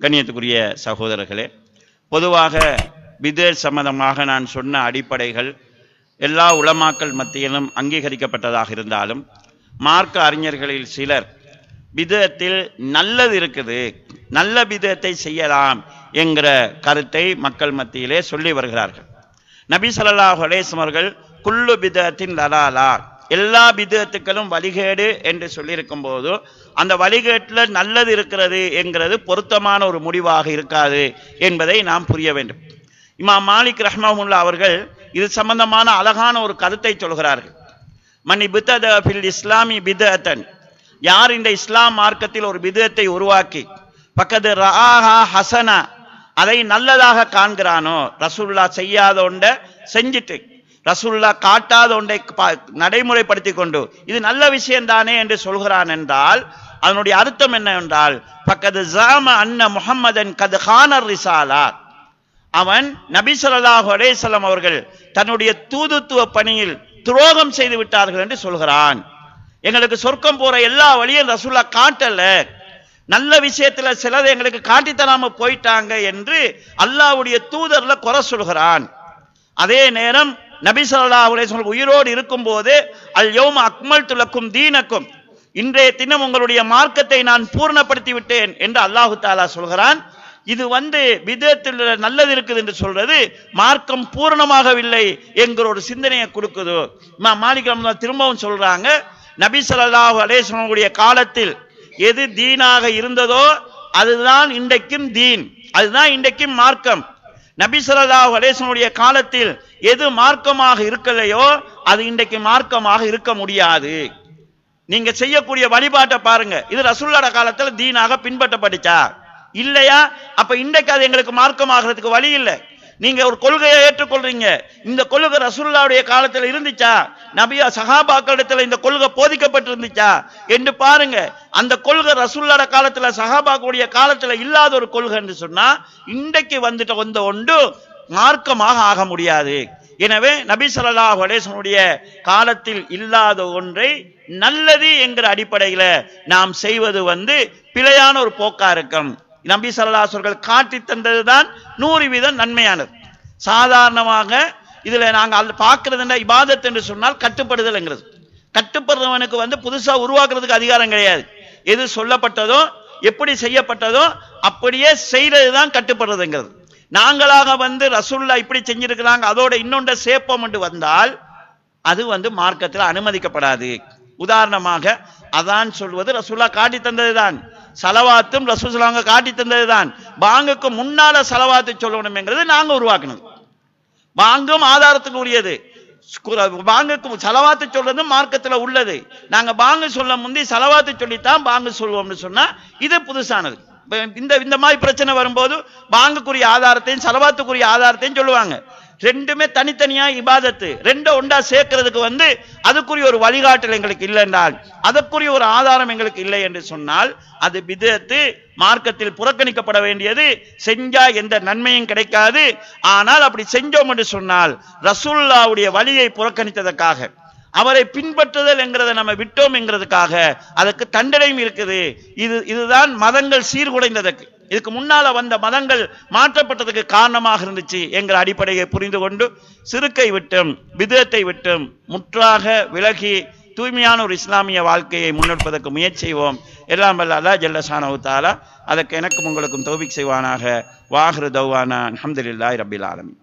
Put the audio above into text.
கண்ணியத்துக்குரிய சகோதரர்களே பொதுவாக பிதேர் சம்மந்தமாக நான் சொன்ன அடிப்படைகள் எல்லா உளமாக்கல் மத்தியிலும் அங்கீகரிக்கப்பட்டதாக இருந்தாலும் மார்க்க அறிஞர்களில் சிலர் விதத்தில் நல்லது இருக்குது நல்ல விதத்தை செய்யலாம் என்கிற கருத்தை மக்கள் மத்தியிலே சொல்லி வருகிறார்கள். நபி ஸல்லல்லாஹு அலைஹி அவர்கள் குல்லு பிதத்தின் லலாலா எல்லா விதத்துக்களும் வழிகேடு என்று சொல்லியிருக்கும் போது அந்த வழிகேட்டில் நல்லது இருக்கிறது என்கிறது பொருத்தமான ஒரு முடிவாக இருக்காது என்பதை நாம் புரிய வேண்டும். இமாம் மாலிக் ரஹ்மமுல்லா அவர்கள் இது சம்பந்தமான அழகான ஒரு கருத்தை சொல்கிறார்கள். மணி பித்தத ஃபில் இஸ்லாமி பிதத்தன். யார் இந்த இஸ்லாம் மார்க்கத்தில் ஒரு விதத்தை உருவாக்கி பக்கத்து ரஹா ஹசனா. அதை நல்லதாக காண்கிறானோ? ரசூல்லா செய்யாத ஒன்றை செஞ்சுட்டு ரசூல்லா காட்டாத ஒன்றை பா- நடைமுறைப்படுத்தி கொண்டு இது நல்ல விஷயம் தானே என்று சொல்கிறான் என்றால் அதனுடைய அர்த்தம் என்ன என்றால் பக்கத்து ஜாம அன்ன முகம்மதன் கது ஹானர் ரிசாலா. அவன் நபிசல்லாஹு ஸல்லல்லாஹு அவர்கள் தன்னுடைய தூதுத்துவ பணியில் துரோகம் செய்து விட்டார்கள் என்று சொல்கிறான். எங்களுக்கு சொர்க்கம் போற எல்லா வழியும் ரசூல்லா காட்டல. நல்ல விஷயத்துல சிலதை எங்களுக்கு காட்டி தராம போயிட்டாங்க என்று அல்லாஹ்வுடைய தூதர்ல குறை சொல்கிறான். அதே நேரம் நபி ஸல்லல்லாஹு அலைஹி வஸல்லம் உயிரோடு இருக்கும்போது அல் யோம் அக்மல் துலக்கும் தீனக்கும் இன்றைய தினம் உங்களுடைய மார்க்கத்தை நான் பூர்ணப்படுத்தி விட்டேன் என்று அல்லாஹு தாலா சொல்கிறான். இது வந்து விதத்தில் நல்லது இருக்குது என்று சொல்றது மார்க்கம் பூரணமாகவில்லை என்கிற ஒரு சிந்தனையை கொடுக்குது. இமாம் திரும்பவும் சொல்றாங்க நபி ஸல்லல்லாஹு காலத்தில் எது தீனாக இருந்ததோ அதுதான் இன்றைக்கும் தீன் அதுதான் இன்றைக்கும் மார்க்கம். நபி ஸல்லல்லாஹு காலத்தில் எது மார்க்கமாக இருக்கலையோ அது இன்றைக்கு மார்க்கமாக இருக்க முடியாது. நீங்க செய்யக்கூடிய வழிபாட்டை பாருங்க. இது ரசூல்லோட காலத்துல தீனாக பின்பற்றப்பட்டுச்சா? இல்லையா? அப்ப இன்றைக்கு அது எங்களுக்கு மார்க்கமாகிறதுக்கு வழி இல்லை. நீங்க ஒரு கொள்கையை ஏற்றுக்கொள்றீங்க. இந்த கொள்கை ரசுல்லாவுடைய காலத்துல இருந்துச்சா? நபியா சஹாபாக்களிடத்துல இந்த கொள்கை போதிக்கப்பட்டிருந்துச்சா? என்று பாருங்க. அந்த கொள்கை ரசுல்லாட காலத்துல சஹாபாக்களுடைய காலத்துல இல்லாத ஒரு கொள்கைன்னு சொன்னா இன்றைக்கு வந்துட்டு வந்த ஒன்று மார்க்கமாக ஆக முடியாது. எனவே நபி ஸல்லல்லாஹு அலைஹி காலத்தில் இல்லாத ஒன்றை நல்லது என்கிற அடிப்படையில நாம் செய்வது வந்து பிழையான ஒரு போக்கா இருக்கும். நபி ஸல்லல்லாஹு அலைஹி வஸல்லம் காட்டி தந்ததுதான் நூறு வீதம் நன்மையானது. சாதாரணமாக இதுல நாங்க அது பார்க்கறது என்ன? இபாதத் என்று சொன்னால் கட்டுப்படுதல்ங்கிறது கட்டுப்படுறவனுக்கு வந்து புதுசா உருவாக்குறதுக்கு அதிகாரம் கிடையாது. எது சொல்லப்பட்டதோ எப்படி செய்யப்பட்டதோ அப்படியே செய்கிறது தான் கட்டுப்படுறதுங்கிறது. நாங்களாக வந்து ரசுல்லா இப்படி செஞ்சிருக்கிறாங்க அதோட இன்னொன்று சேப்பம் என்று வந்தால் அது வந்து மார்க்கத்தில் அனுமதிக்கப்படாது. உதாரணமாக அதான் சொல்வது ரசுல்லா காட்டி தந்ததுதான். சலவாத்தும் ரசூலுல்லாங்க காட்டி தந்ததுதான். பாங்குக்கு முன்னால சலவாத்து சொல்லணும்ங்கிறது நாங்கள் உருவாக்கணும் பாங்கும் ஆதாரத்துக்கு உரியது. பாங்குக்கு சலவாத்து சொல்றது மார்க்கத்தில் உள்ளது. நாங்கள் பாங்கு சொல்ல முந்தி சலவாத்து சொல்லித்தான் பாங்கு சொல்லுவோம்னு சொன்னால் இது புதுசானது. இந்த இந்த மாதிரி பிரச்சனை வரும்போது பாங்குக்குரிய ஆதாரத்தையும் சலவாத்துக்குரிய ஆதாரத்தையும் சொல்லுவாங்க. ரெண்டுமே தனித்தனியா இபாதத்து. ரெண்டை ஒன்றா சேர்க்கறதுக்கு வந்து அதுக்குரிய ஒரு வழிகாட்டல் எங்களுக்கு இல்லை என்றால் அதற்குரிய ஒரு ஆதாரம் எங்களுக்கு இல்லை என்று சொன்னால் அது விதத்து மார்க்கத்தில் புறக்கணிக்கப்பட வேண்டியது. செஞ்சா எந்த நன்மையும் கிடைக்காது. ஆனால் அப்படி செஞ்சோம் என்று சொன்னால் ரசுல்லாவுடைய வழியை புறக்கணித்ததற்காக. அவரை பின்பற்றுதல் என்கிறத நம்ம விட்டோம் என்கிறதுக்காக அதுக்கு தண்டனையும் இருக்குது. இது இதுதான் மதங்கள் சீர்குலைந்ததற்கு. இதுக்கு முன்னால வந்த மதங்கள் மாற்றப்பட்டதுக்கு காரணமாக இருந்துச்சு என்கிற அடிப்படையை புரிந்து கொண்டு சிறுக்கை விட்டும் விதத்தை விட்டும் முற்றாக விலகி தூய்மையான ஒரு இஸ்லாமிய வாழ்க்கையை முன்னெடுப்பதற்கு முயற்சி செய்வோம். எல்லாம் வல்ல அல்லா ஜல்லசானவு தாலா அதற்கு எனக்கும் உங்களுக்கும் தௌபிக் செய்வானாக. வாஹ்ரு தௌவானா. அஹமதுல்லாய் ரபில் ஆலமீன்.